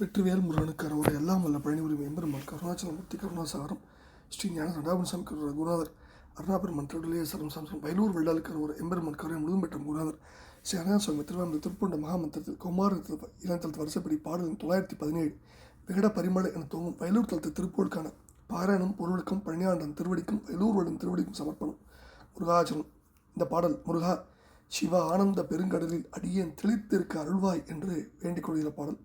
வெற்றிவேல் முருகனுக்கு அரோட எல்லாம் வல்ல பழனி உரிமை எம்பெருமான் கருணாச்சலமூர்த்தி கருணாசாரம் ஸ்ரீ ஞான நடாபன் கருணா குருநாதர். அருணாபெருமன் திருடலே சரம் சாம்சன். வயலூர் வெள்ளாளுக்கு ஒரு எம்பெருமான் கருணை முழுதும் பெற்ற குருநாதர். ஸ்ரீ அனகாசுவாமி திருவாரூர் திருப்பூண்ட மகாமந்திரத்தில் குமாரத்தில் இளந்தளத்து வருஷப்படி பாடல் தொள்ளாயிரத்தி பதினேழு விகட பரிமள என தோங்கும் வயலூர் தளத்து திருப்பூருக்கான பாராயணம் பொருளுக்கும் பழனியாண்டன் திருவடிக்கும் வயலூர் வடும் திருவடிக்கும் சமர்ப்பணம். முருகாச்சலம். இந்த பாடல் முருகா சிவ ஆனந்த பெருங்கடலில் அடியேன் தெளித்திருக்க அருள்வாய் என்று வேண்டிக் கொள்கிற பாடல்.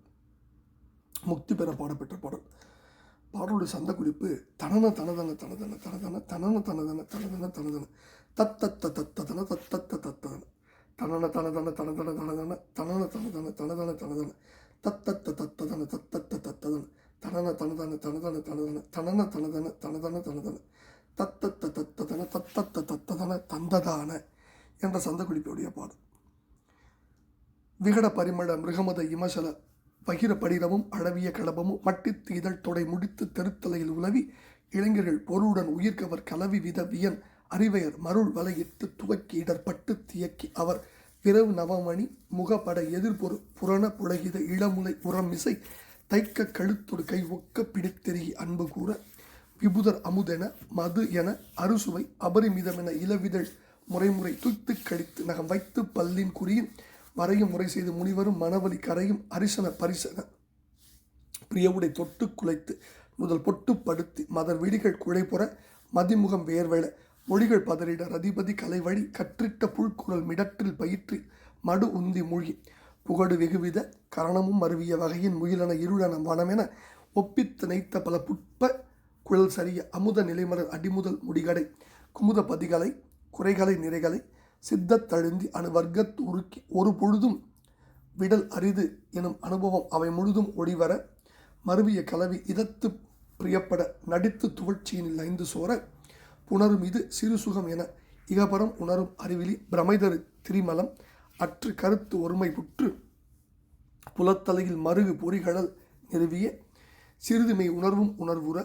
முக்தி பெற பாடப்பெற்ற பாடல் பாடலுடைய சந்த குறிப்பு தனன தனதன தனதன தனதன தனன தனதன தனதன தனதன தத்த தத்ததன தத்தத்த தத்ததன தனன தனதன தனதன தனதன தனன தனதன தனதன தனதன தத்தத்த தத்ததன தத்தத்த தத்ததன தனன தனதன தனதன தனதன தனன தனதன தனதன தனதன தத்தத்த தத்ததன தத்தத்த தத்ததன தந்ததான என்ற சந்த குறிப்புடைய பாடல் விகட பரிமள மிருகமத இமசல பகிர படிரமும் அழவிய களபமும் மட்டித்து இதழ் தொடை முடித்து தெருத்தலையில் உலவி இளைஞர்கள் பொருளுடன் உயிர்க்கவர் கலவி வித வியன் அறிவையர் மருள் வலையிட்டு துவக்கி இடர்பட்டு தியக்கி அவர் பிறவு நவமணி முகப்பட எதிர்பொரு புறண புலகித இளமுலை உரமிசை தைக்க கழுத்தொடு கை ஒக்க பிடித்தெருகி அன்பு கூற விபுதர் அமுதென மது என அறுசுவை அபரிமிதமென இளவிதழ் முறைமுறை துய்த்து கடித்து நகம் வைத்து பல்லின் குறியும் வரையும் முறை செய்து முனிவரும் மணவலி கரையும் அரிசன பரிசன. பிரியவுடை தொட்டு குலைத்து முதல் பொட்டு படுத்தி மதர் விழிகள் குழைப்புற மதிமுகம் வேர்வெள மொழிகள் பதறிட ரதிபதி கலைவழி கற்றிட்ட புல்குரல் மிடற்றில் பயிற்றி மடு உந்தி மூழ்கி புகடு வெகுவித கரணமும் அருவிய வகையின் முயலன இருளன வனமென ஒப்பித்து நைத்த பல புட்ப குழல் சரிய அமுத நிலைமலர் அடிமுதல் முடிகடை குமுத பதிகளை குறைகளை நிறைகளை சித்தத்தழுந்தி அணுவர்க்கத்து உருக்கி ஒரு பொழுதும் விடல் அரிது எனும் அனுபவம் அவை முழுதும் ஒளிவர மருவிய கலவி இதத்து பிரியப்பட நடித்து துவழ்ச்சியினில் ஐந்து சோர புணரும் இது சிறு சுகம் என இகபரம் உணரும் அறிவிலி பிரமைதரு திரிமலம் அற்று கருத்து ஒருமை புற்று புலத்தலையில் மருகு பொறிகடல் நிறுவிய சிறிதுமை உணர்வும் உணர்வுற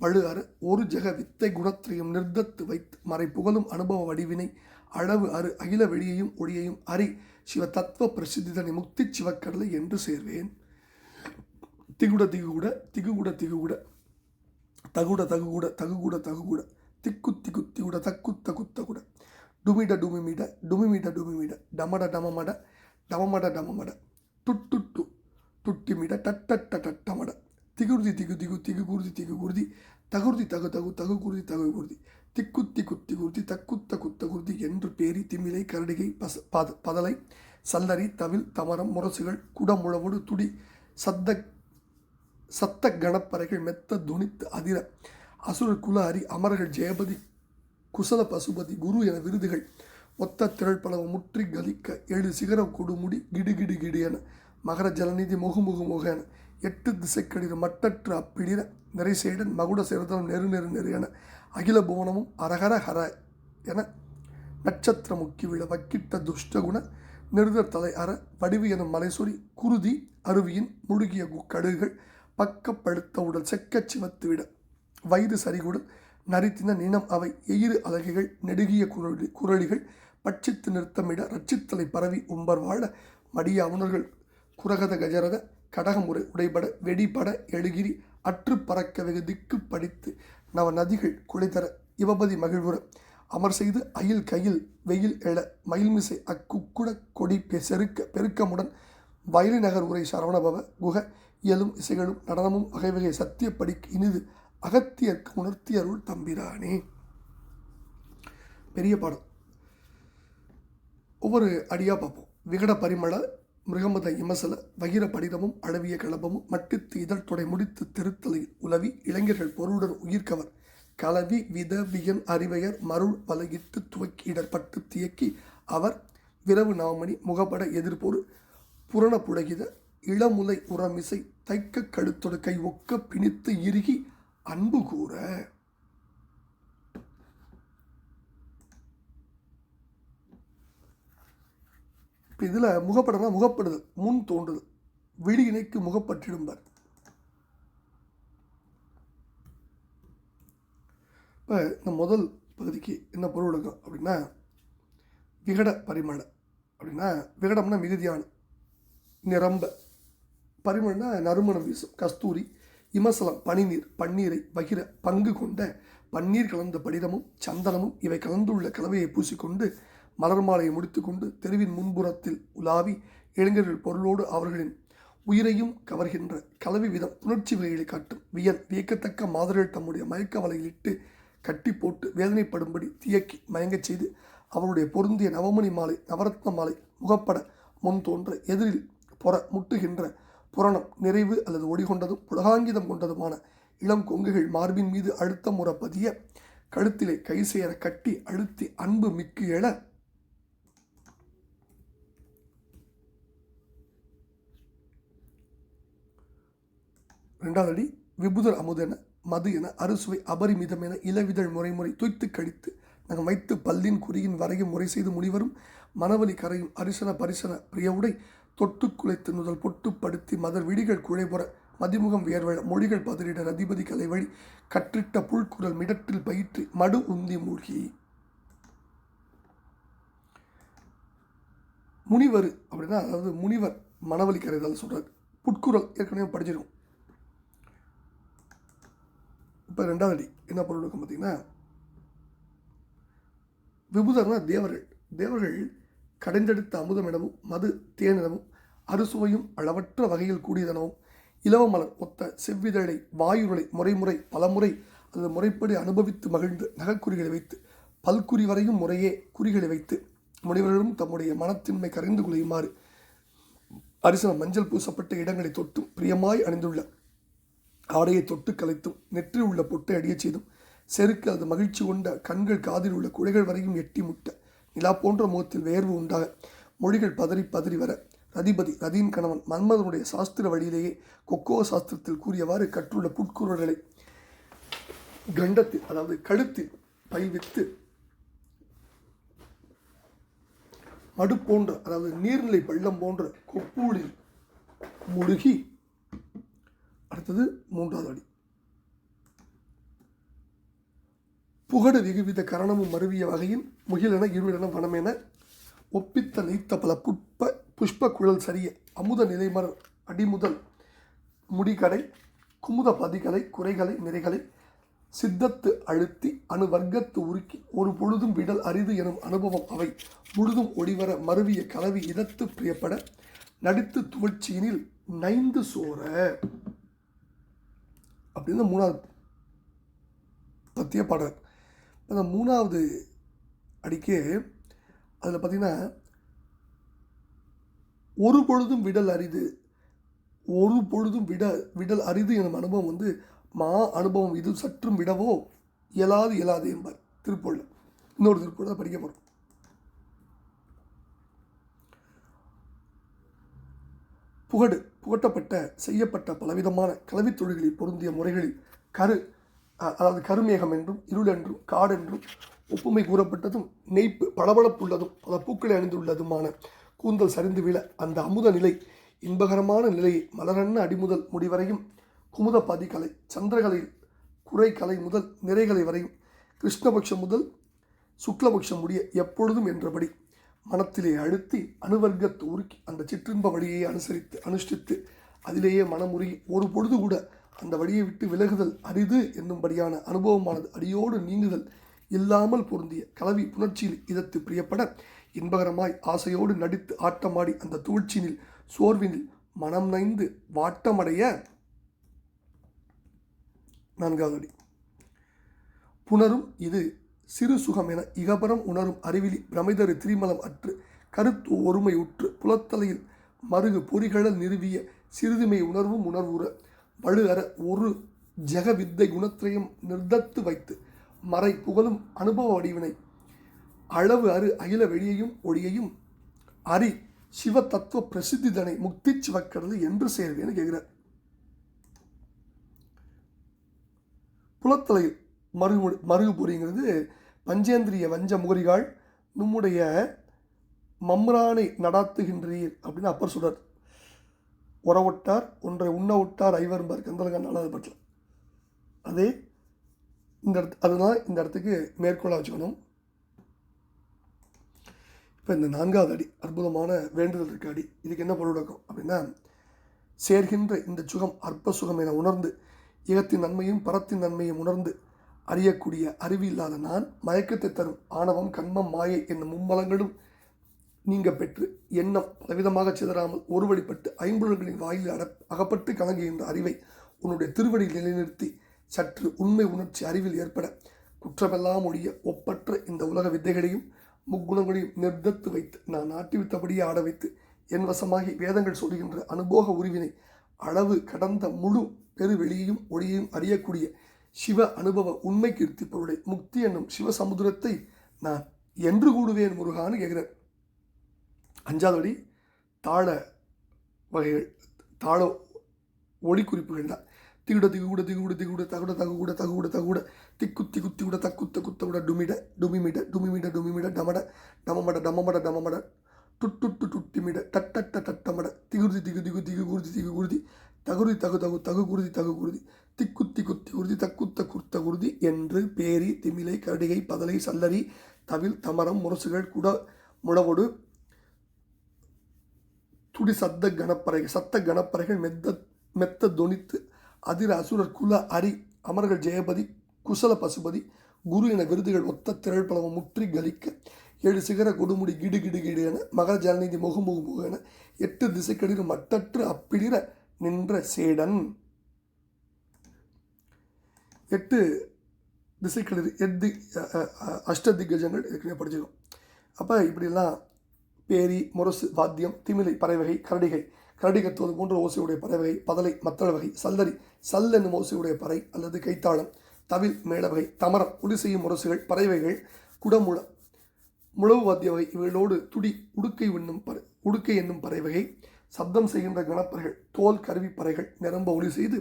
வலு ஒரு ஜெக வித்தை குணத்தையும் நிர்தத்து வைத்து மறை புகழும் அனுபவ வடிவினை அளவு அரு அகில வெளியையும் ஒளியையும் அறி சிவ தத்துவ பிரசித்திதனை முக்தி சிவக்கடலை என்று சேர்வேன். திகுட திகுகுட திகுகுட திகுகுட தகுட தகுகுட தகுகுட தகுகுட திக்கு திக்கு திகுட தக்கு தகு தகுட. டுமிட டுமிமிட டுமிமிட டுமிமிட டமட டமமட டமமட டமமட டுட்டு துட்டிமிட டட்டட்ட டட்டமட திகுருதி திகு திகு திகு குருதி திகு குருதி தகுருதி தகு தகு தகு குருதி தகு குருதி திக்குத்தி குத்தி குருதி தக்குத்த குத்த குருதி என்று பேரி திமிலை கரடிகை பச பத பதலை சல்லரி தவில் தமரம் முரசுகள் குடமுழவோடு துடி சத்த சத்த கணப்பறைகள் மெத்த துணித்து அதிர அசுரர் குல அரி அமரர்கள் ஜெயபதி குசல பசுபதி குரு என விருதுகள் ஒத்த திரள்பளவு முற்றி கலிக்க ஏழு சிகர கொடுமுடி கிடு கிடு கிடு என மகர ஜலநிதி முகு முகு முக என எட்டு திசைக்கடிர மட்டற்று அப்பிடிர நிறைசேடன் மகுட சிறதனம் நெரு நெரு நெரு என அகில புவனமும் அரகர ஹர என நட்சத்திர முக்கி விழ வக்கிட்ட துஷ்டகுண நிருதர் தலை அற வடிவு எனும் மலைசொறி குருதி அருவியின் முழுகிய கு- கடுகுகள் பக்கப்படுத்த உடல் செக்கச் சிவத்து விட வயிறு சரிகுடல் நரித்தின நினம் அவை எயிறு அலகைகள் நெடுகிய குரலி குரலிகள் பட்சித்து நிறுத்தமிட ரட்சித்தலை பரவி உம்பர் வாழ மடிய அவுணர்கள் குரகத கஜரத கடகமுறை உடைபட வெடிபட எழுகிரி அற்று பறக்க வெகு திக்கு படித்து நவ நதிகள் குலைதர இவபதி மகிழ்வுற. அமர் செய்து அயில் கையில் வெயில் எழ மயில்மிசை அக்குக்குட கொடி செருக்க பெருக்கமுடன் வயலி நகர் உரை சரவணபவ குக இயலும் இசைகளும் நடனமும் வகை வகை சத்தியப்படிக்கு இனிது அகத்தியர்க்கு உணர்த்தி அருள் தம்பிரானே. பெரிய பாடம் ஒவ்வொரு அடியாக பார்ப்போம். விகட பரிமள மிருகமத இமசல வகிர படிதமும் அழவிய கலபமும் மட்டித்து இதழ் தொடை முடித்து திருத்தலையில் உலவி இளைஞர்கள் பொருளுடன் உயிர்க்கவர் கலவி விதவியன் அறிவையர் மருள் வலையிட்டு துவக்கி இடர்பட்டு தியக்கி அவர் விரவு நாமணி முகப்பட எதிர்பொரு புரண புழகித இளமுலை உரமிசை தைக்க கழுத்தொடு கை ஒக்க பிணித்து இறுகி அன்பு கூற இப்போ இதில் முகப்படம்னா முகப்படுதல் முன் தோன்றுதல் விழி இணைக்கு முகப்பற்றிடும்பார் இப்போ இந்த முதல் பகுதிக்கு என்ன பொருள் எடுக்கும் அப்படின்னா விகட பரிமள. அப்படின்னா விகடம்னா மிகுதியான நிரம்ப. பரிமளம்னா நறுமணம் வீசும் கஸ்தூரி இமசலம் பனிநீர் பன்னீரை பகிர பங்கு கொண்ட பன்னீர் கலந்த படிதமும் சந்தனமும் இவை கலந்துள்ள கலவையை பூசிக்கொண்டு மலர் மாலையை முடித்துக்கொண்டு தெருவின் முன்புறத்தில் உலாவி இளைஞர்கள் பொருளோடு அவர்களின் உயிரையும் கவர்கின்ற கலவி விதம் உணர்ச்சி வகைகளை காட்டும். வியல் வியக்கத்தக்க மாதர்கள் தம்முடைய மயக்க வலையிலிட்டு கட்டி போட்டு வேதனைப்படும்படி தியக்கி மயங்கச் செய்து அவருடைய பொருந்திய நவமணி மாலை நவரத்ன மாலை முகப்பட முன் தோன்ற எதிரில் புற முட்டுகின்ற புரணம் நிறைவு அல்லது ஒடிகொண்டதும் புலகாங்கிதம் கொண்டதுமான இளம் கொங்குகள் மார்பின் மீது அழுத்தம் முற பதிய கழுத்திலே கை சேர கட்டி அழுத்தி அன்பு மிக்கு எழ ரெண்டாவது அடி விபுதர் அமுதென மது என அறுசுவை அபரிமிதம் என இளவிதழ் முறைமுறை துய்த்து கழித்து நாங்கள் வைத்து பல்லின் குறியின் வரையும் முறை செய்து முனிவரும் மணவலி கரையும் அரிசன பரிசன பிரியவுடை தொட்டு குலைத்து முதல் பொட்டுப்படுத்தி மதர் விடிகள் குழைபுற மதிமுகம் வியர்வழ மொழிகள் பதிலிட அதிபதி கலை வழி கற்றிட்ட புல்குரல் மிடற்றில் பயிற்று மடு உந்தி மூழ்கி. முனிவர் அப்படின்னா அதாவது முனிவர் மணவலி கரைதால் சொல்கிறார் புட்குரல் ஏற்கனவே படிச்சிருக்கோம். இப்போ ரெண்டாவது அடி. என்ன பொருள் இருக்கும் பார்த்தீங்கன்னா விபுதர்னா தேவர்கள். தேவர்கள் கடைந்தெடுத்த அமுதமிடமும் மது தேனிடமும் அறுசுவையும் அளவற்ற வகையில் கூடியதனவும் இலவமலர் ஒத்த செவ்விதழை வாயுருளை முறைமுறை பலமுறை அல்லது முறைப்படி அனுபவித்து மகிழ்ந்து நகக்குறிகளை வைத்து பல்குறி வரையும் முறையே குறிகளை வைத்து முனிவர்களும் தம்முடைய மனத்தின்மை கரைந்து கொள்ளுமாறு அரிசனம் மஞ்சள் பூசப்பட்ட இடங்களை தொட்டும் பிரியமாய் அணிந்துள்ள ஆடையை தொட்டு கலைத்தும் நெற்றி உள்ள பொட்டை அடியச் செய்தும் செருக்கு அது மகிழ்ச்சி கொண்ட கண்கள் காதில் உள்ள குழைகள் வரையும் எட்டி முட்ட நிலா போன்ற முகத்தில் வேர்வு உண்டாக மொழிகள் பதறி பதறி வர ரதிபதி ரதியின் கணவன் மன்மதனுடைய சாஸ்திர வழியிலேயே கொக்கோ சாஸ்திரத்தில் கூறியவாறு கற்றுள்ள புட்குரல்களை கண்டத்தில் அதாவது கழுத்தில் பயில்வித்து மடு போன்ற அதாவது நீர்நிலை பள்ளம் போன்ற கொப்பூலில் முழுகி அடுத்தது மூன்றாவது அடி. புகடு விகுவித கரணமும் மருவிய வகையின் முகிலென இருளென வனமென ஒப்பித்த நீத்த பல புட்ப புஷ்ப குழல் சரிய அமுத நிலைமர் அடிமுதல் முடிகடை குமுத பதிகளை குறைகளை நிறைகளை சித்தத்து அழுத்தி அணு வர்க்கத்து உருக்கி ஒரு பொழுதும் விடல் அரிது எனும் அனுபவம் அவை முழுதும் ஒளிவர மருவிய கலவி இதத்து பிரியப்பட நடித்து துவழ்ச்சியினில் நைந்து சோர. அப்படின்னு மூணாவது பற்றிய பாடல் அந்த மூணாவது அடிக்கே அதில் பார்த்தீங்கன்னா ஒரு பொழுதும் விடல் அரிது ஒரு பொழுதும் விட விடல் அரிது எனும் அனுபவம் வந்து மா அனுபவம் இது சற்றும் விடவோ இயலாது இயலாது என்பார் திருப்பூரில் இன்னொரு திருப்பூரில் தான் படிக்க போகிறோம் புகடு புகட்டப்பட்ட செய்யப்பட்ட பலவிதமான கலவித் தொழில்களில் பொருந்திய முறைகளில் கரு அதாவது கருமேகம் என்றும் இருள் என்றும் காடென்றும் ஒப்புமை கூறப்பட்டதும் நெய்ப்பு பளபளப்புள்ளதும் பல பூக்களை அணிந்துள்ளதுமான கூந்தல் சரிந்து விழ அந்த அமுத நிலை இன்பகரமான நிலையை மலரன்ன அடிமுதல் முடிவரையும் குமுத பதிகலை சந்திரகலை குறைக்கலை முதல் நிறைகலை வரையும் கிருஷ்ணபக்ஷம் முதல் சுக்லபக்ஷம் முடிய எப்பொழுதும் என்றபடி மனத்திலே அழுத்தி அணுவர்க்கத்து உருக்கி அந்த சிற்றின்ப வழியை அனுசரித்து அனுஷ்டித்து அதிலேயே மனமுருகி ஒரு பொழுது கூட அந்த வழியை விட்டு விலகுதல் அரிது என்னும்படியான அனுபவமானது அடியோடு நீங்குதல் இல்லாமல் பொருந்திய கலவி புணர்ச்சியில் இதத்து பிரியப்பட இன்பகரமாய் ஆசையோடு நடித்து ஆட்டமாடி அந்த தூழ்ச்சியினில் சோர்வினில் மனம் நைந்து வாட்டமடைய நான்காவது அடி புணரும் இது சிறு சுகம் என இகபரம் உணரும் அறிவிலி பிரமிதரு திரிமலம் அற்று கருத்து ஒருமை உற்று புலத்தலையில் மருகு பொறிகழல் நிறுவிய சிறிதுமை உணர்வும் உணர்வுற வலு அற ஒரு ஜெக வித்தை குணத்திரையும் நிர்தத்து வைத்து மறை புகழும் அனுபவ வடிவினை அளவு அரு அகில வெளியையும் ஒளியையும் அரி சிவ தத்துவ பிரசித்திதனை முக்தி சிவக்கிறது என்று சேர்வேன்னு கேட்கிறார். புலத்தலையில் மருகு மருகு பொறிங்கிறது பஞ்சேந்திரிய வஞ்ச முகரிகாள் நம்முடைய மம்ரானை நடாத்துகின்றீர் அப்படின்னு அப்பர் சொல்கிறார் உறவுட்டார் ஒன்றை உண்ண விட்டார் ஐவரும்பார் கந்தலகன் நாலாவது பட்டில் அதே இந்த இடத்து அதுதான் இந்த இடத்துக்கு மேற்கோளாக வச்சுக்கணும். இப்போ இந்த நான்காவது அடி அற்புதமான வேண்டுதல் இருக்க அடி இதுக்கு என்ன பொருளாக்கும் அப்படின்னா சேர்கின்ற இந்த சுகம் அற்ப சுகம் என உணர்ந்து இகத்தின் நன்மையும் பரத்தின் நன்மையும் உணர்ந்து அறியக்கூடிய அறிவு இல்லாத நான் மயக்கத்தை தரும் ஆணவம் கண்மம் மாயை என்னும் மும்மலங்களும் நீங்க பெற்று எண்ணம் பலவிதமாக சிதறாமல் ஒருவழிப்பட்டு ஐம்புலன்களின் வாயில் அட அகப்பட்டு கலங்குகின்ற அறிவை உன்னுடைய திருவடியில் நிலைநிறுத்தி சற்று உண்மை உணர்ச்சி அறிவில் ஏற்பட குற்றமெல்லாம் ஒழிய ஒப்பற்ற இந்த உலக வித்தைகளையும் முக்குணங்களையும் நிர்தத்து வைத்து நான் நாட்டிவித்தபடியே ஆட வைத்து என் வசமாகி வேதங்கள் சொல்கின்ற அனுபோக உருவினை அளவு கடந்த முழு பெருவெளியையும் ஒளியையும் அறியக்கூடிய சிவ அனுபவ உண்மை கீர்த்தி பொருளை முக்தி என்னும் சிவசமுத்திரத்தை நான் என்று கூடுவேன் முருகான்னு கேட்குறார். அஞ்சாவது தாள வகைகள் தாள ஒளி குறிப்புகள் தான். திகுட திகுட திகுட திகுட தகுட தகுட தகுட தகுட திக்கு திகுத்தி திகுட தக்குத்த குத்தகுட டுமிட டுமிமிட டுமிமிட டுமிமிட டமட டமமட டமமட டமமட டுட்டுட்டு டுட்டிமிட டட்டட்ட டட்டமட திகுருதி திகு திகு திகு குருதி திகு குருதி தகுருதி தகு தகு தகு குருதி தகு குருதி திக்குத்தி குத்தி உறுதி தக்குத்த குர்த்த உறுதி என்று பேரி திமிலை கடிகை பதலை சல்லரி தவில் தமரம் முரசுகள் குட முழவொடு துடி சத்த கணப்பறைகள் சத்த கணப்பறைகள் மெத்த மெத்த தொனித்து அதிர அசுரர் குல அரி அமர்கள் ஜெயபதி குசல பசுபதி குரு என விருதுகள் ஒத்த திரள் பலவம் முற்றி கலிக்க ஏழு சிகர கொடுமுடி கிடு கிடு கிடு என மகர ஜலநிதி முகு முகு முகு என எட்டு திசைக்கடிறு மட்டற்று அப்பிடிற நின்ற சேடன். எட்டு திசைக்களிர் எட்டு அஷ்ட திகஜங்கள் ஏற்கனவே படிச்சிடும் அப்போ இப்படிலாம் பேரி முரசு வாத்தியம் திமிலை பறவைகை கரடிகை கரடிகத்துவது போன்ற ஓசையுடைய பறவைகை பதலை மத்தள வகை சல்லரி சல் என்னும் ஓசையுடைய பறை அல்லது கைத்தாளம் தவில் மேளவகை தமரம் ஒளி செய்யும் முரசுகள் பறவைகள் குடமுழ முழவு வாத்திய வகை இவைகளோடு துடி உடுக்கை என்னும் பற உடுக்கை என்னும் பறவைகை சப்தம் செய்கின்ற கணப்பறைகள் தோல் கருவி பறைகள் நிரம்ப ஒளி செய்து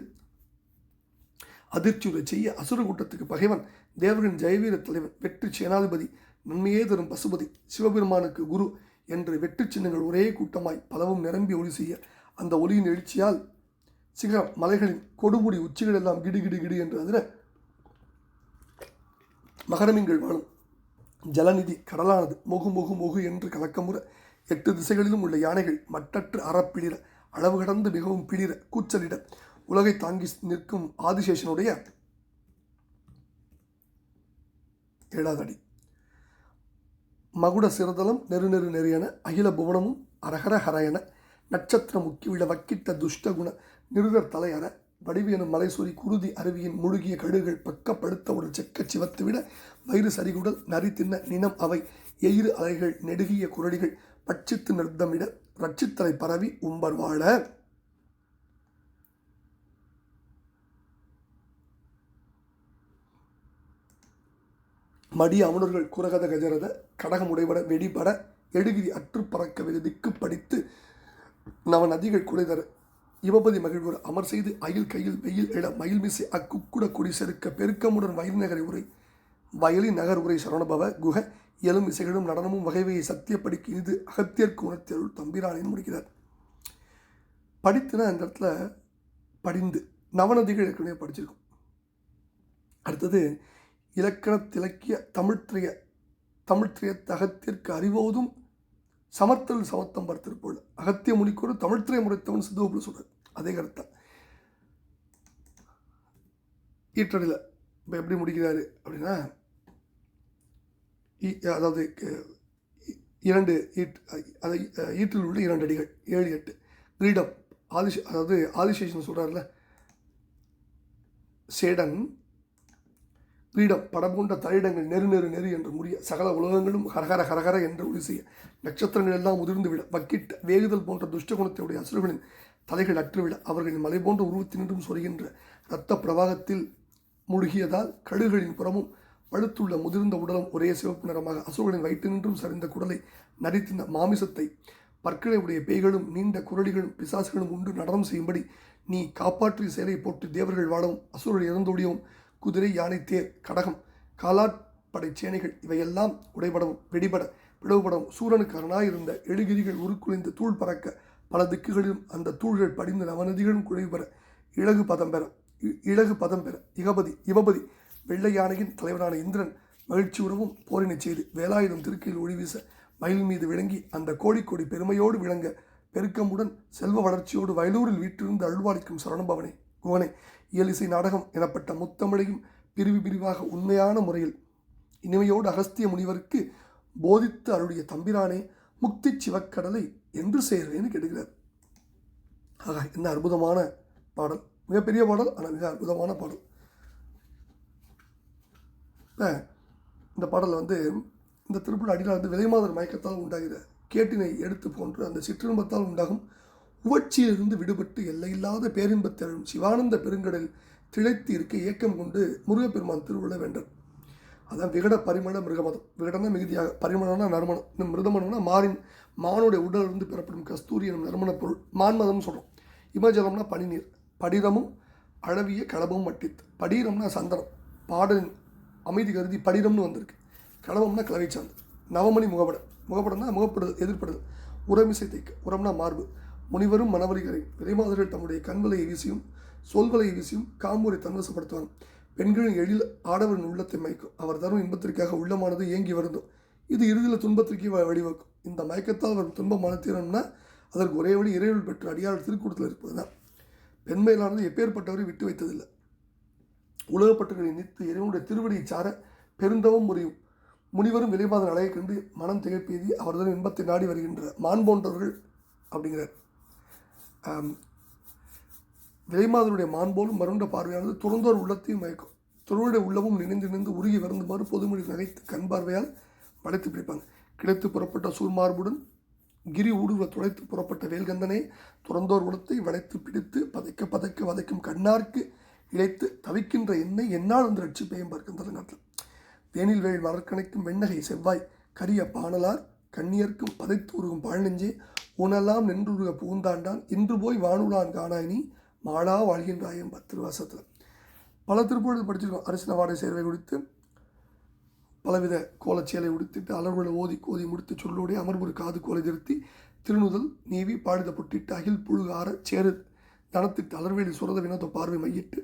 அதிர்ச்சியுரை செய்ய அசுர கூட்டத்துக்கு பகைவன் தேவரின் ஜெயவீர தலைவன் வெற்றி சேனாதிபதி நன்மையே தரும் பசுபதி சிவபெருமானுக்கு குரு என்று வெற்றி சின்னங்கள் ஒரே கூட்டமாய் பலவும் நிரம்பி ஒளி செய்ய அந்த ஒளியின் எழுச்சியால் சிகரம் மலைகளின் கொடுமுடி உச்சிகள் எல்லாம் கிடு கிடு கிடு என்று அதிர மகரமிங்கள் வாழும். ஜலநிதி கடலானது மொகு மொகு மொகு என்று கலக்கமுற எட்டு திசைகளிலும் உள்ள யானைகள் மட்டற்று அறப்பிளிர அளவு கடந்து மிகவும் பிளிர கூச்சலிட உலகை தாங்கி நிற்கும் ஆதிசேஷனுடைய ஏழாவது அடி. மகுட சிறதலம் நெரு நெரு நெறியன அகில புவனமும் அரஹர ஹரையன நட்சத்திர முக்கிவிட வக்கிட்ட துஷ்டகுண நிருதர் தலையற வடிவியனும் மலைசூரி குருதி அருவியின் முழுகிய கடுகள் பக்கப்படுத்த ஒரு செக்க சிவத்து விட வயிறு சரிகுடல் நரி தின்ன நினம் அவை எயிறு அலைகள் நெடுகிய குரடிகள் பட்சித்து நிறுத்தமிட ரட்சித்தலை பரவி உம்பர் வாழ. மடி அமணர்கள் குரகத கஜரத கடகம் உடைபட வெடிபட எடுகிரி அற்று பறக்க திக்கு படித்து நவ நதிகள் குடைதர. இவபதி மகிழ்வோர் அமர் செய்து அயில் கையில் வெயில் இட மயில் மிசை அக்குக்குட குடி செருக்க பெருக்கமுடன் வயல் நகரை உரை. வயலின் நகர் உரை சரணபவ குக இயலும் இசைகளும் நடனமும் வகைவையை சத்தியப்படிக்கு இனிது அகத்தியர்க்கு உணர்த்தியருள் தம்பிரானின்னு முடிக்கிறார். படித்துனா அந்த இடத்துல படிந்து நவநதிகள் ஏற்கனவே படிச்சிருக்கும். அடுத்தது இலக்கணத்திலக்கிய தமிழ்த்திரைய தமிழ்த்திரைய தகத்திற்கு அறிவோதும் சமர்த்தல் சமத்தம் பார்த்திருப்போல் அகத்திய முனிக்கொரு தமிழ்த்திரை முறைத்தவன் சித்தோபுல சொல்கிறார் அதே கருத்தான். ஈற்றடியில் இப்போ எப்படி முடிக்கிறாரு அப்படின்னா அதாவது இரண்டு ஈட் அதை ஈட்டில் உள்ள இரண்டு அடிகள் ஏழு எட்டு. கிரீடம் ஆதிஷ் அதாவது ஆதிசேஷன் சொல்கிறார்ல சேடன் கிரீடம் படபூண்ட தலையிடங்கள் நெரு நெரு நெரு என்று முடிய சகல உலகங்களும் ஹரஹர ஹரஹர என்று ஒளி செய்ய நட்சத்திரங்கள் எல்லாம் உதிர்ந்து விட வக்கிட்ட வேகுதல் போன்ற துஷ்ட குணத்தையுடைய அசுரர்களின் தலைகள் அற்றுவிட அவர்களின் மலை போன்ற உருவத்தினின்றும் சொல்கின்ற இரத்த பிரவாகத்தில் மூழ்கியதால் கழுகுகளின் புறமும் பழுத்துள்ள முதிர்ந்த உடலும் ஒரே சிவப்பு நிறமாக அசுரர்களின் வயிற்றினின்றும் சரிந்த குடலை நரித்தின மாமிசத்தை பற்களை உடைய பேய்களும் நீண்ட குரடிகளும் பிசாசுகளும் உண்டு நடனம் செய்யும்படி நீ காப்பாற்றிய செயலை போட்டு தேவர்கள் வாழவும் அசுரர்கள் இறந்தோடியவும் குதிரை யானை தேர் கடகம் காலாட்படை சேனைகள் இவையெல்லாம் உடைபடவும் வெடிபட பிளவுபடவும் சூரனுக்கு அரணாயிருந்த எழுகிரிகள் உருக்குலைந்து தூள் பறக்க பல திக்குகளிலும் அந்த தூள்கள் படிந்து நவநதிகளும் குழைவு பெற இழகு பதம் பெற இ- பதம் பெற இகபதி இவபதி வெள்ளை யானையின் தலைவரான இந்திரன் மகிழ்ச்சி உறவும் போரினைச் செய்து வேலாயுதம் திருக்கையில் ஒளி வீச மயில் மீது விளங்கி அந்த கோழிக்கொடி பெருமையோடு விளங்க பெருக்கமுடன் செல்வ வளர்ச்சியோடு வயலூரில் வீற்றிருந்து அழுவாளிக்கும் சரணபவனே குவனே இயலிசை நாடகம் எனப்பட்ட முத்தமிழையும் பிரிவு பிரிவாக உண்மையான முறையில் இனிமையோடு அகஸ்திய முனிவருக்கு போதித்து அருடைய தம்பிரானே முக்தி சிவக்கடலை என்று செய்கிறேன்னு கேட்கிறார் ஆகா என்ன அற்புதமான பாடல். மிகப்பெரிய பாடல் ஆனால் மிக அற்புதமான பாடல். இப்போ இந்த பாடலில் வந்து இந்த திருப்பூர் அடியில் வந்து விலைமாதர் மயக்கத்தால் உண்டாகிற கேட்டினை எடுத்து போன்று அந்த சிற்றின்பத்தால் உண்டாகும் உவர்ச்சியிலிருந்து விடுபட்டு எல்லையில்லாத பேரின்பத்தெழும் சிவானந்த பெருங்கடல் திளைத்து இருக்க ஏக்கம் கொண்டு முருகப்பெருமான் திருவிழ வேண்டும். அதான் விகட பரிமள மிருகமதம். விகடனா மிகுதியாக. பரிமளம்னா நறுமணம். இந்த மிருதமனம்னா மாறின் மானுடைய உடலிருந்து பெறப்படும் கஸ்தூரி எனும் நறுமணப் பொருள். மான்மதம்னு சொல்கிறோம் இமஜலம்னா பனிநீர். படிரமும் அழவிய களபமும் மட்டித்து படிரம்னா சந்தனம். பாடலின் அமைதி கருதி படிரம்னு வந்திருக்கு. களவம்னா கலவை சார்ந்து நவமணி முகப்படம் முகப்படம்னா முகப்படுதல் எதிர்ப்படுதல். உரமிசை தைக்க உரம்னா மார்பு. முனிவரும் மணவரிகளை விரைமாதர்கள் தம்முடைய கண்வலையை வீசியும் சொல்வலையை வீசியும் காமூரை தன்வசப்படுத்துவான். பெண்களின் எழில் ஆடவரின் உள்ளத்தை மயக்கும். அவர் தரும் இன்பத்திற்காக உள்ளமானது ஏங்கி வருந்தும் இது இறுதியில் துன்பத்திற்கு வ- வழிவகுக்கும். இந்த மயக்கத்தால் வரும் துன்பமான தீரம்னா அதற்கு ஒரே வழி இறைவல் பெற்று அடியாளர் திருக்கூட்டத்தில் இருப்பது தான் பெண்மையிலானது எப்பேற்பட்டவரை விட்டு வைத்ததில்லை. உலகப்பட்டுகளை நித்து இறைவனுடைய திருவடியை சார பெருந்தவம் முறியும். முனிவரும் விலைமாதன் அலையை கண்டு மனம் திகைப்பெய்தி அவர்தான் இன்பத்தை நாடி வருகின்ற மான் போன்றவர்கள் அப்படிங்கிறார். விலைமாதனுடைய மாண்போலும் மருண்ட பார்வையானது துறந்தோர் உள்ளத்தையும் மயக்கும். துறவுடைய உள்ளமும் நினைந்து நினைந்து உருகி வருந்துமாறு பொதுமொழி நகைத்து கண் பார்வையால் படைத்து பிடிப்பாங்க. கிடைத்து புறப்பட்ட சூர்மார்புடன் கிரி ஊடுருவ துளைத்து புறப்பட்ட வேல்கந்தனே துறந்தோர் உலத்தை வளைத்து பிடித்து பதைக்க பதைக்க வதைக்கும் கண்ணார்க்கு இழைத்து தவிக்கின்ற என்னை என்னால் வந்து ரட்சிப்பையும் பார்க்கின்ற நாட்டில் வேனில் வேள் மலர்கணைக்கும் வெண்ணகை செவ்வாய் கரிய பானலார் கண்ணியர்க்கும் பதைத்து உருகும் பாழ்நெஞ்சே உணெல்லாம் நின்றுருக புகுந்தாண்டான். இன்று போய் வானுலான் காணாய் நீ மாளா வாழ்கின்றாயம் பத்திருவாசத்தில். பல திருப்பொழுது படிச்சிருக்கோம். அரசின வாடகை சேர்வை கொடுத்து பலவித கோலச்சேலை உடுத்திட்டு அலர்களை ஓதி கோதி முடித்து சொல்லோடைய அமர்வுரு காது கோலை திருத்தி திருநுதல் நீவி பாடித புட்டிட்டு அகில் புழுகார சேரு தனத்திட்டு அலர்வேலி சுரத வினோத பார்வை மையிட்டு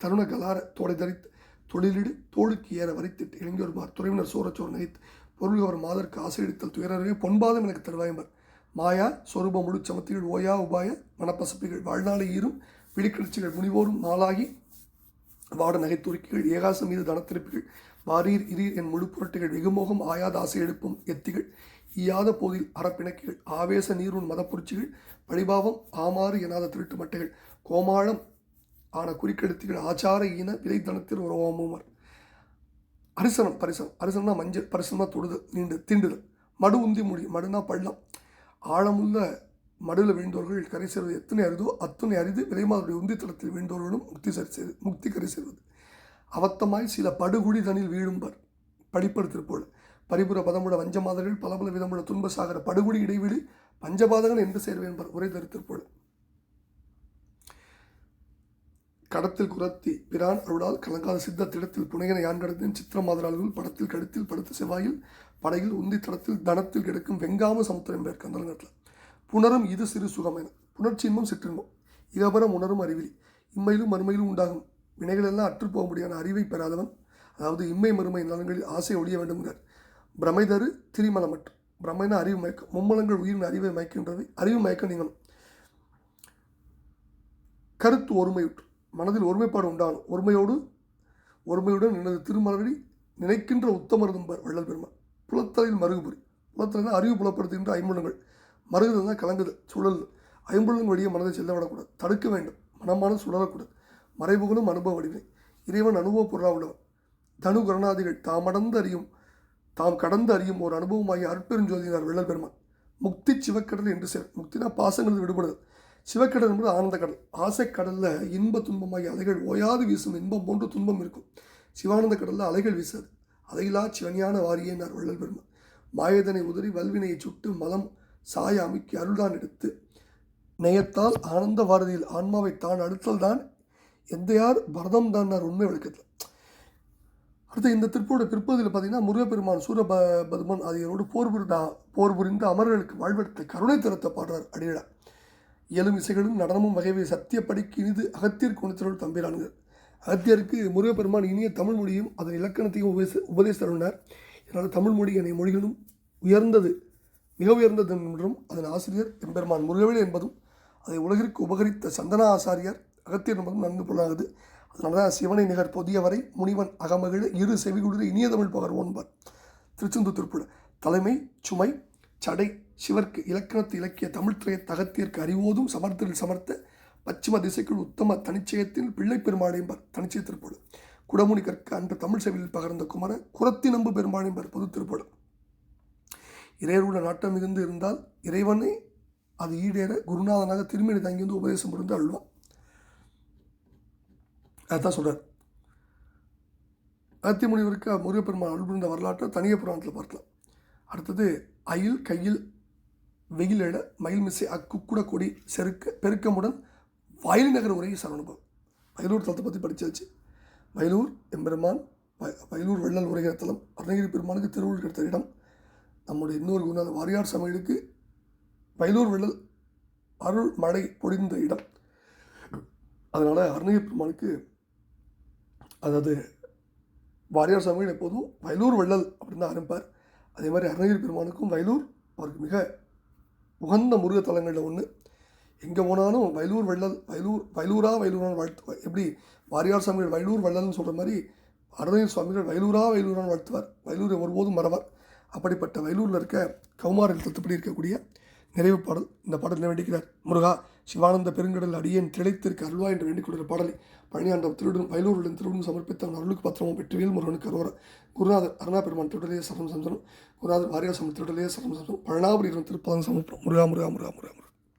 தருண கலார தோடை தரித்து தொழிலிடு தோளுக்கு ஏற வரித்திட்டு இளைஞர்மார் துறைவினர் சோரச்சோர் நகைத்து பொருள் அவர் மாதற்கு ஆசை எடுத்தல் துயரவே பொன்பாதம் எனக்கு தருவாயம்பர் மாயா சொரூப முழு சமத்திகள் ஓயா உபாய மனப்பசப்பிகள் வாழ்நாளை ஈரும் விழிக்கிழச்சிகள் முனிவோரும் நாளாகி வாட நகைத்துருக்கிகள் ஏகாசம் மீது தனத்திருப்பிகள் வாரீர் இரீர் என் முழு புரட்டுகள் வெகுமோகம் ஆயாத ஆசை எழுப்பும் எத்திகள் ஈயாத போதில் அறப்பிணக்கிகள் ஆவேச நீருண் மதப்புரட்சிகள் வழிபாவம் ஆமாறு எனாத திருட்டு மட்டைகள் கோமாளம் ஆன குறிக்கெடுத்திகள் ஆச்சார ஈன விதைத்தனத்தில் ஒரு அரிசனம் பரிசனம். அரிசனம்னா மஞ்சள் பரிசனம்னா தொடுது நீண்டு தீண்டுதல். மடு உந்தி மொழி மடுனா பள்ளம். ஆழமுள்ள மடுவில் வீழ்ந்தவர்கள் கரை சேர்வது எத்தனை அரிதோ அத்தனை அரிது உந்தி உந்தித்தளத்தில் வீழ்ந்தவர்களும் முக்தி சரி செய்து முக்தி கரை சேர்வது. அவத்தமாய் சில படுகுழி தனில் வீழும்பர் படிப்படுத்திருப்போல் பரிபுர பதமுட வஞ்சமாதர்கள் பல பல விதமுள்ள துன்ப சாகர படுகுடி இடைவெளி பஞ்சபாதகன் என்று சேர்வேன்பர் உரை தரித்திருப்போல் கடத்தில் குரத்தி பிரான் அருளால் கலங்காத சித்த திடத்தில் புனையன யான் கடத்தின்? சித்திரமாதராள்கள் படத்தில் கழுத்தில் படுத்த செவ்வாயில் படையில் உந்தி தடத்தில் தனத்தில் கிடக்கும் வெங்காம சமுத்திரம் பேர் கந்தரங்கத்தில் புணரும் இது சிறு சுகம் புணர்ச்சி இன்பம் சிற்றின்பம். இகபரம் உணரும் அறிவிலி. இம்மையிலும் மறுமையிலும் உண்டாகும் வினைகளெல்லாம் அற்றுப்போக முடியாத அறிவை பெறாதவன் அதாவது இம்மை மறுமை நலன்களில் ஆசை ஒழிய வேண்டும்ங்கிறார். பிரமை தரு திரிமலமற்று பிரமைனா அறிவு மயக்கம். மும்மலங்கள் உயிரின் அறிவை மயக்கின்றது அறிவு மயக்கம் நீங்களும். கருத்து ஒருமையுற்று. மனதில் ஒருமைப்பாடு உண்டான ஒருமையோடு ஒருமையுடன் எனது திருமலரடி நினைக்கின்ற உத்தமருதும்பர் வள்ளல் பெருமான் புலத்தலையில் மருகுபுரி. புலத்தலையில் அறிவு புலப்படுத்துகின்ற ஐம்புலங்கள் மருகுதல் தான் கலங்குதல் சுழல். ஐம்புலங்கள் வழியே மனதை செல்ல விடக்கூடாது. தடுக்க வேண்டும். மனமான சுழலக்கூடாது. மறைவுகளும் அனுபவ வடிவினை. இறைவன் அனுபவ பொருளாக உள்ளவன். தனு கருணாதிகள் தாம் அடர்ந்து அறியும் தாம் கடந்து அறியும் ஒரு அனுபவமாகிய அருட்பெருஞ்சோதினார் வள்ளல் பெருமான் முக்தி சிவக்கடல் என்று சேர். முக்தினா பாசங்கள் விடுபடுதல். சிவக்கடல் என்பது ஆனந்த கடல். ஆசைக்கடலில் இன்ப துன்பமாகி அலைகள் ஓயாது வீசும் இன்பம் போன்று துன்பம் இருக்கும். சிவானந்த கடலில் அலைகள் வீசாது. அலையிலா சிவனியான வாரியேனார் வள்ளல் பெருமான் மாயதனை உதறி வல்வினையை சுட்டு மலம் சாய அமைக்கி அருள்தான் எடுத்து நேயத்தால் ஆனந்த வாரதியில் ஆன்மாவை தான் அடுத்தல் தான் எந்தையார் பரதம் தான் உண்மை விளக்கத்தில். அடுத்து இந்த திருப்பூரோட பிற்பகுதியில் பார்த்தீங்கன்னா முருகப்பெருமான் சூரப பதுமன் ஆகியோரோடு போர் புரிந்த போர் புரிந்து அமரர்களுக்கு வாழ்வெடுத்த கருணை தரத்தை பாடுறார் அடியடா இசைகளும் நடனமும் வகைவை சத்தியப்படிக்கு இனிது அகத்தியர் குணத்தினோடு தம்பிரானுங்க அகத்தியருக்கு முருகப்பெருமான் இனிய தமிழ் மொழியும் அதன் இலக்கணத்தையும் உபதேச உபதேச தருணார் இதனால் தமிழ் மொழி என மொழிகளும் உயர்ந்தது மிக உயர்ந்தது என்றும் அதன் ஆசிரியர் எம்பெருமான் முருகவேல் என்பதும் அதை உலகிற்கு உபகரித்த சந்தன ஆசாரியார் அகத்தியர் என்பதும் நன்கு புலனாகுது அதனால தான் சிவனை நிகர் பொதியவரை முனிவன் அகமகிழ இரு செவிகுளிர இனிய தமிழ் பகர் ஒன்பர் திருச்செந்தூர் திருப்புல தலைமை சுமை சடை சிவர்க்கு இலக்கணத்து இலக்கிய தமிழ்துறைய தகத்தியர்க்கு அறிவோதும் சமர்த்தரில் சமர்த்த பச்சிம திசைக்குள் உத்தம தனிச்சயத்தில் பிள்ளை பெருமாளையம்பர் தனிச்சய திருப்பொழு குடமுனி கற்க அன்று தமிழ் செவியில் பகர்ந்த குமர குரத்தி நம்பு பெருமாளையம்பர் பொது திருப்பொழு இறையருள்ள நாட்டம் மிகுந்து இருந்தால் இறைவனை அது ஈடேற குருநாதனாக திருமணி தங்கி வந்து உபதேசம் புரிந்து அழுவான் அதான் சொல்கிறார் அகத்திய முனிவருக்கு முருகப்பெருமான் அருள் புரிந்த வரலாற்றை தனிய புராணத்தில் பார்க்கலாம். அடுத்தது அயில் கையில் வெயில் எழ மயில் மிசை கொடி செருக்க பெருக்கமுடன் வயலி நகர் உரையை சரவணுபவம் வயலூர் தலத்தை பற்றி படிச்சாச்சு. வயலூர் எம்பெருமான் வ- வயலூர் வெள்ளல் உரைகிற தலம் அருணகிரி பெருமானுக்கு திருவள்ளூர் கிடைத்த இடம். நம்முடைய இன்னொரு குருநாதர் வாரியார் சமையலுக்கு வயலூர் வெள்ளல் அருள் மழை பொழிந்த இடம். அதனால் அருணகிரி பெருமானுக்கு அதாவது வாரியார் சமையல் எப்போதும் வயலூர் வெள்ளல் அப்படின்னு தான் ஆரம்பிப்பார் அதே மாதிரி அருணகிரி பெருமானுக்கும் வயலூர் அவருக்கு மிக உகந்த முருக தலங்களில் ஒன்று எங்கே போனாலும் வயலூர் வள்ளல் வயலூர் வயலூரா வயலூரான் வாழ்த்து எப்படி வாரியார் சுவாமிகள் வயலூர் வள்ளல்னு சொல்கிற மாதிரி அரவிந்த் சுவாமிகள் வயலூரா வயலூரான் வாழ்த்துவார். வயலூரை ஒருபோதும் மறவார். அப்படிப்பட்ட வயலூரில் இருக்க கௌமாரில் தத்துப்படி இருக்கக்கூடிய நிறைவு பாடல் இந்த பாடல் என்ன வேண்டிக்கிறார் முருகா. சிவானந்த பெருங்கடல் அடியேன் திளைத்திருக்க அருள்வா என்று வேண்டிக் கொள்கிற பாடலை பழனியாண்டம் திருடன் வயலூருடன் திருடன் சமர்ப்பித்த அவன் அருளுக்கு பத்திரமும் வெற்றிவேல் முருகனுக்கு அருவர குருநாதர் அருணா பெருமான் திருடலையே சரணம் சந்தனம். குருநாதர் வாரியார் சமம் திருடலையே சரணம் சந்தனம். பழனாபுரி திருப்பதம் சமர்ப்பம் முருகா முருகா முருகா முருகா முருகா.